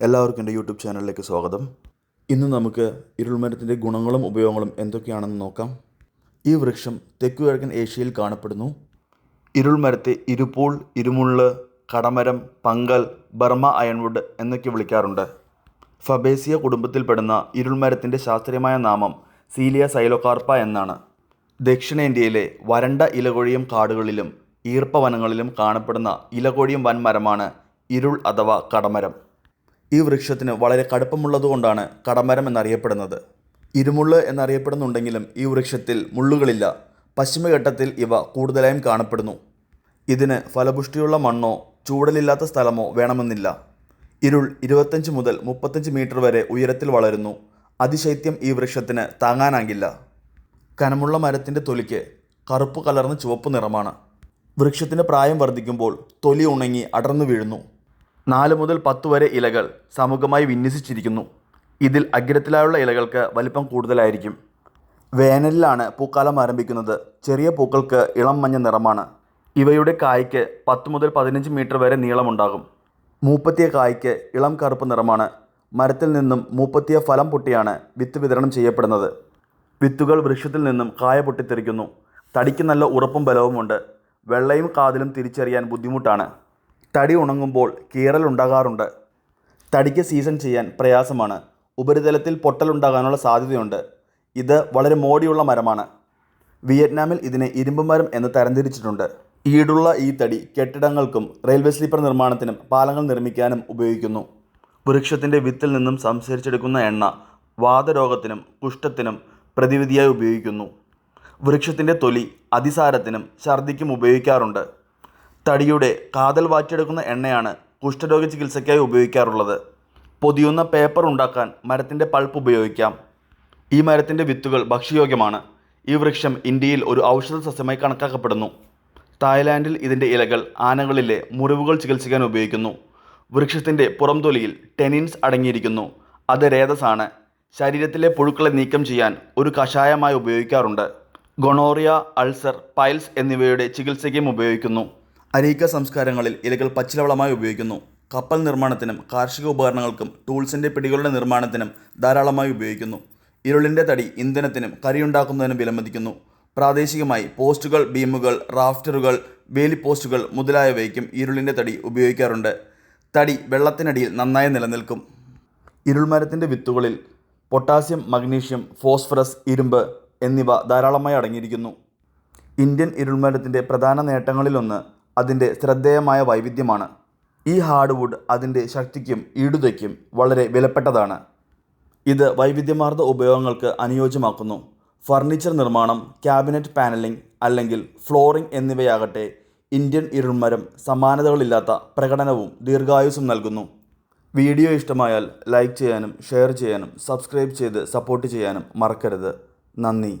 എല്ലാവർക്കും എന്റെ യൂട്യൂബ് ചാനലിലേക്ക് സ്വാഗതം. ഇന്ന് നമുക്ക് ഇരുൾമരത്തിന്റെ ഗുണങ്ങളും ഉപയോഗങ്ങളും എന്തൊക്കെയാണെന്ന് നോക്കാം. ഈ വൃക്ഷം തെക്കു കിഴക്കൻ ഏഷ്യയിൽ കാണപ്പെടുന്നു. ഇരുൾമരത്തെ ഇരുപൂൾ ഇരുമുള്ള് കടമരം പങ്കൽ ബർമ അയൺവുഡ് എന്നൊക്കെ വിളിക്കാറുണ്ട്. ഫബേസിയ കുടുംബത്തിൽപ്പെടുന്ന ഇരുൾമരത്തിന്റെ ശാസ്ത്രീയമായ നാമം സീലിയ സൈലോകാർപ്പ എന്നാണ്. ദക്ഷിണേന്ത്യയിലെ വരണ്ട ഇലകൊഴിയും കാടുകളിലും ഈർപ്പവനങ്ങളിലും കാണപ്പെടുന്ന ഇലകൊഴിയും വൻമരമാണ് ഇരുൾ അഥവാ കടമരം. ഈ വൃക്ഷത്തിന് വളരെ കടുപ്പമുള്ളതുകൊണ്ടാണ് കടമരം എന്നറിയപ്പെടുന്നത്. ഇരുമുള്ള് എന്നറിയപ്പെടുന്നുണ്ടെങ്കിലും ഈ വൃക്ഷത്തിൽ മുള്ളുകളില്ല. പശ്ചിമഘട്ടത്തിൽ ഇവ കൂടുതലായും കാണപ്പെടുന്നു. ഇതിന് ഫലപുഷ്ടിയുള്ള മണ്ണോ ചൂടലില്ലാത്ത സ്ഥലമോ വേണമെന്നില്ല. ഇരുൾ ഇരുപത്തഞ്ച് മുതൽ മുപ്പത്തഞ്ച് മീറ്റർ വരെ ഉയരത്തിൽ വളരുന്നു. അതിശൈത്യം ഈ വൃക്ഷത്തിന് താങ്ങാനാകില്ല. കനമുള്ള മരത്തിന്റെ തൊലിക്ക് കറുപ്പ് കലർന്ന ചുവപ്പ് നിറമാണ്. വൃക്ഷത്തിന്റെ പ്രായം വർദ്ധിക്കുമ്പോൾ തൊലി ഉണങ്ങി അടർന്നു വീഴുന്നു. നാല് മുതൽ പത്ത് വരെ ഇലകൾ സമൂഹമായി വിന്യസിച്ചിരിക്കുന്നു. ഇതിൽ അഗ്രത്തിലായുള്ള ഇലകൾക്ക് വലിപ്പം കൂടുതലായിരിക്കും. വേനലിലാണ് പൂക്കാലം ആരംഭിക്കുന്നത്. ചെറിയ പൂക്കൾക്ക് ഇളം മഞ്ഞ നിറമാണ്. ഇവയുടെ കായ്ക്ക് പത്ത് മുതൽ പതിനഞ്ച് മീറ്റർ വരെ നീളമുണ്ടാകും. മൂപ്പത്തിയ കായ്ക്ക് ഇളം കറുപ്പ് നിറമാണ്. മരത്തിൽ നിന്നും മൂപ്പത്തിയ ഫലം പൊട്ടിയാണ് വിത്ത് വിതരണം ചെയ്യപ്പെടുന്നത്. വിത്തുകൾ വൃക്ഷത്തിൽ നിന്നും കായ പൊട്ടിത്തെറിക്കുന്നു. തടിക്ക് നല്ല ഉറപ്പും ബലവുമുണ്ട്. വെള്ളയും കാതിലും തിരിച്ചറിയാൻ ബുദ്ധിമുട്ടാണ്. തടി ഉണങ്ങുമ്പോൾ കീറലുണ്ടാകാറുണ്ട് തടിക്ക് സീസൺ ചെയ്യാൻ പ്രയാസമാണ്. ഉപരിതലത്തിൽ പൊട്ടലുണ്ടാകാനുള്ള സാധ്യതയുണ്ട്. ഇത് വളരെ മോടിയുള്ള മരമാണ്. വിയറ്റ്നാമിൽ ഇതിനെ ഇരുമ്പ് മരം എന്ന് തരംതിരിച്ചിട്ടുണ്ട്. ഈടുള്ള ഈ തടി കെട്ടിടങ്ങൾക്കും റെയിൽവേ സ്ലീപ്പർ നിർമ്മാണത്തിനും പാലങ്ങൾ നിർമ്മിക്കാനും ഉപയോഗിക്കുന്നു. വൃക്ഷത്തിന്റെ വിത്തിൽ നിന്നും സംസ്കരിച്ചെടുക്കുന്ന എണ്ണ വാതരോഗത്തിനും കുഷ്ഠത്തിനും പ്രതിവിധിയായി ഉപയോഗിക്കുന്നു. വൃക്ഷത്തിന്റെ തൊലി അതിസാരത്തിനും ഛർദിക്കും ഉപയോഗിക്കാറുണ്ട്. തടിയുടെ കാതൽ വാറ്റിയെടുക്കുന്ന എണ്ണയാണ് കുഷ്ഠരോഗ ചികിത്സയ്ക്കായി ഉപയോഗിക്കാറുള്ളത്. പൊതിയുന്ന പേപ്പർ ഉണ്ടാക്കാൻ മരത്തിന്റെ പൾപ്പ് ഉപയോഗിക്കാം. ഈ മരത്തിന്റെ വിത്തുകൾ ഭക്ഷ്യയോഗ്യമാണ്. ഈ വൃക്ഷം ഇന്ത്യയിൽ ഒരു ഔഷധ സസ്യമായി കണക്കാക്കപ്പെടുന്നു. തായ്ലാൻഡിൽ ഇതിന്റെ ഇലകൾ ആനകളിലെ മുറിവുകൾ ചികിത്സിക്കാൻ ഉപയോഗിക്കുന്നു. വൃക്ഷത്തിന്റെ പുറംതൊലിയിൽ ടെനിൻസ് അടങ്ങിയിരിക്കുന്നു. അത് രേതസാണ്. ശരീരത്തിലെ പുഴുക്കളെ നീക്കം ചെയ്യാൻ ഒരു കഷായമായി ഉപയോഗിക്കാറുണ്ട്. ഗൊണോറിയ അൾസർ പൈൽസ് എന്നിവയുടെ ചികിത്സയ്ക്കും ഉപയോഗിക്കുന്നു. അരീക്ക സംസ്കാരങ്ങളിൽ ഇലകൾ പച്ചിലവളമായി ഉപയോഗിക്കുന്നു. കപ്പൽ നിർമ്മാണത്തിനും കാർഷിക ഉപകരണങ്ങൾക്കും ടൂൾസിന്റെ പിടികളുടെ നിർമ്മാണത്തിനും ധാരാളമായി ഉപയോഗിക്കുന്നു. ഇരുളിന്റെ തടി ഇന്ധനത്തിനും കറിയുണ്ടാക്കുന്നതിനും വിലമതിക്കുന്നു. പ്രാദേശികമായി പോസ്റ്റുകൾ ബീമുകൾ റാഫ്റ്ററുകൾ വേലി പോസ്റ്റുകൾ മുതലായവയ്ക്കും ഇരുളിന്റെ തടി ഉപയോഗിക്കാറുണ്ട്. തടി വെള്ളത്തിനടിയിൽ നന്നായി നിലനിൽക്കും. ഇരുൾമരത്തിന്റെ വിത്തുകളിൽ പൊട്ടാസ്യം മഗ്നീഷ്യം ഫോസ്ഫറസ് ഇരുമ്പ് എന്നിവ ധാരാളമായി അടങ്ങിയിരിക്കുന്നു. ഇന്ത്യൻ ഇരുൾമരത്തിന്റെ പ്രധാന നേട്ടങ്ങളിലൊന്ന് അതിന്റെ ശ്രദ്ധേയമായ വൈവിധ്യമാണ്. ഈ ഹാർഡ്വുഡ് അതിന്റെ ശക്തിക്കും ഈടുതയ്ക്കും വളരെ വിലപ്പെട്ടതാണ്. ഇത് വൈവിധ്യമാർന്ന ഉപയോഗങ്ങൾക്ക് അനുയോജ്യമാക്കുന്നു. ഫർണിച്ചർ നിർമ്മാണം ക്യാബിനറ്റ് പാനലിംഗ് അല്ലെങ്കിൽ ഫ്ലോറിംഗ് എന്നിവയാകട്ടെ ഇന്ത്യൻ ഇരുൾമരം സമാനതകളില്ലാത്ത പ്രകടനവും ദീർഘായുസ്സും നൽകുന്നു. വീഡിയോ ഇഷ്ടമായാൽ ലൈക്ക് ചെയ്യാനും ഷെയർ ചെയ്യാനും സബ്സ്ക്രൈബ് ചെയ്ത് സപ്പോർട്ട് ചെയ്യാനും മറക്കരുത്. നന്ദി.